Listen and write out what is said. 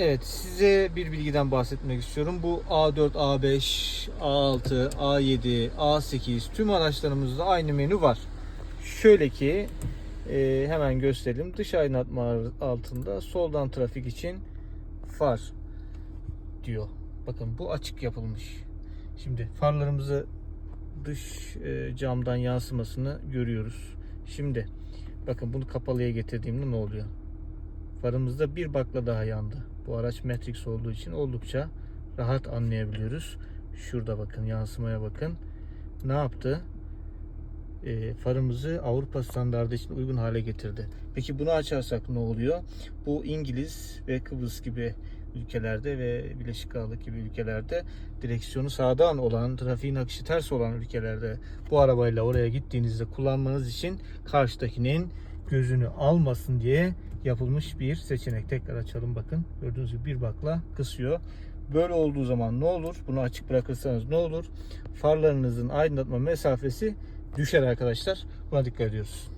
Evet size bir bilgiden bahsetmek istiyorum. Bu A4, A5, A6, A7, A8 tüm araçlarımızda aynı menü var. Şöyle ki e, hemen gösterelim. Dış aydınlatma altında soldan trafik için far diyor. Bakın bu açık yapılmış. Şimdi farlarımızı dış e, camdan yansımasını görüyoruz. Şimdi bakın bunu kapalıya getirdiğimde ne oluyor? Farımızda bir bakla daha yandı. Bu araç Matrix olduğu için oldukça rahat anlayabiliyoruz. Şurada bakın yansımaya bakın. Ne yaptı? E, farımızı Avrupa standardı için uygun hale getirdi. Peki bunu açarsak ne oluyor? Bu İngiliz ve Kıbrıs gibi ülkelerde ve Birleşik Krallık gibi ülkelerde direksiyonu sağdan olan, trafiğin akışı ters olan ülkelerde bu arabayla oraya gittiğinizde kullanmanız için karşıdakinin gözünü almasın diye yapılmış bir seçenek. Tekrar açalım bakın. Gördüğünüz gibi bir bakla kısıyor. Böyle olduğu zaman ne olur? Bunu açık bırakırsanız ne olur? Farlarınızın aydınlatma mesafesi düşer arkadaşlar. Buna dikkat ediyoruz.